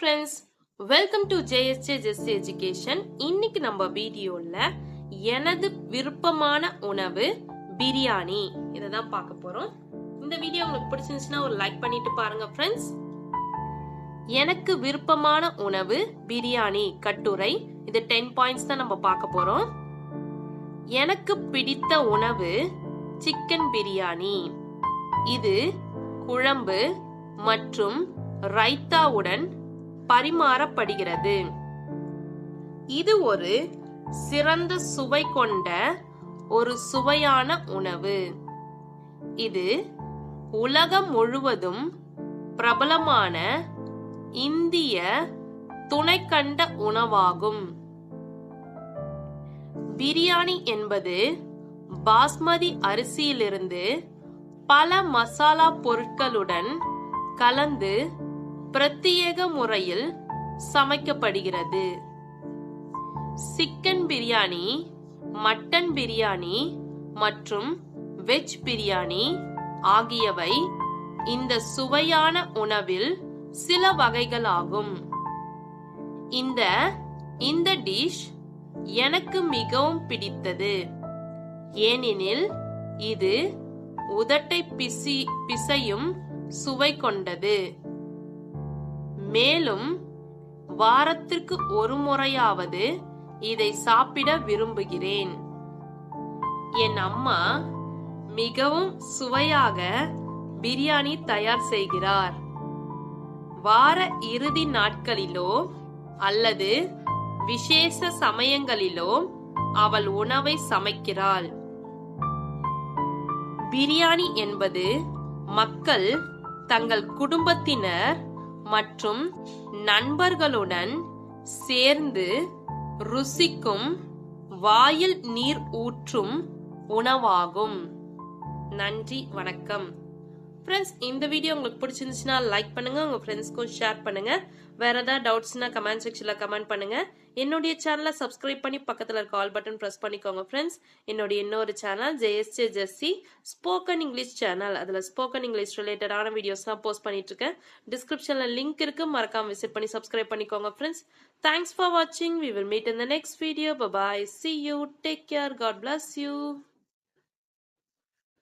Friends welcome to J S J Jess education இன்னைக்கு நம்ம வீடியோல எனது விருப்பமான உணவு பிரியாணி. இதை தான் பார்க்க போறோம். இந்த வீடியோ உங்களுக்கு பிடிச்சிருந்துச்சுன்னா ஒரு லைக் பண்ணிட்டு பாருங்க ஃப்ரெண்ட்ஸ் எனக்கு விருப்பமான உணவு பிரியாணி கட்டுரை. இது டென் பாயிண்ட்ஸ் தான் நம்ம பார்க்க போறோம். எனக்கு பிடித்த உணவு சிக்கன் பிரியாணி. இது குழம்பு மற்றும் ரைத்தாவுடன் பரிமாறப்படுகிறது. இது ஒரு சிறந்த சுவை கொண்ட ஒரு சுவையான உணவு. இது உலகம் முழுவதும் பிரபலமான இந்திய துணைக்கண்ட உணவாகும். பிரியாணி என்பது பாஸ்மதி அரிசியிலிருந்து பல மசாலா பொருட்களுடன் கலந்து பிரத்யேக முறையில் சமைக்கப்படுகிறது. சிக்கன் பிரியாணி மட்டன் பிரியாணி மற்றும் வெஜ் பிரியாணி ஆகியவை இந்த சுவையான உணவில் சில வகைகளாகும். இந்த இந்த டிஷ் எனக்கு மிகவும் பிடித்தது. ஏனெனில் இது உதட்டை பிசி பிசையும் சுவை கொண்டது. மேலும் வாரத்திற்கு ஒரு முறையாவது இதை சாப்பிட விரும்புகிறேன். என் அம்மா மிகவும் சுவையாக பிரியாணி தயார் செய்கிறார். வார இறுதி நாட்களிலோ அல்லது விசேஷ சமயங்களிலோ அவள் உணவை சமைக்கிறாள். பிரியாணி என்பது மக்கள் தங்கள் குடும்பத்தினர் மற்றும் நண்பர்களுடன் சேர்ந்து ருசிக்கும் வாயில் நீர் ஊற்றும் உணவாகும். நன்றி வணக்கம். ஃப்ரெண்ட்ஸ் இந்த வீடியோ உங்களுக்கு பிடிச்சிருந்துச்சுன்னா லைக் பண்ணுங்கள் உங்கள் ஃப்ரெண்ட்ஸ்க்கும் ஷேர் பண்ணுங்கள் வேறு ஏதாவது டவுட்ஸ்னா கமெண்ட் செக்ஷனில் கமெண்ட் பண்ணுங்கள் என்னுடைய சேனலை சப்ஸ்கிரைப் பண்ணி பக்கத்தில் இருக்க ஆல் பட்டன் ப்ரெஸ் பண்ணிக்கோங்க ஃப்ரெண்ட்ஸ் என்னுடைய இன்னொரு channel JSJ Jessie spoken English channel அதில் ஸ்போக்கன் இங்கிலீஷ் ரிலேட்டடான வீடியோஸ்லாம் போஸ்ட் பண்ணிட்டுருக்கேன் இருக்கேன். லிங்க் இருக்கு மறக்காமல் விசிட் பண்ணி சப்ஸ்கிரைப் பண்ணிக்கோங்க ஃப்ரெண்ட்ஸ் தேங்க்ஸ் ஃபார் வாட்சிங் we will meet in the next video bye bye see you take care God bless you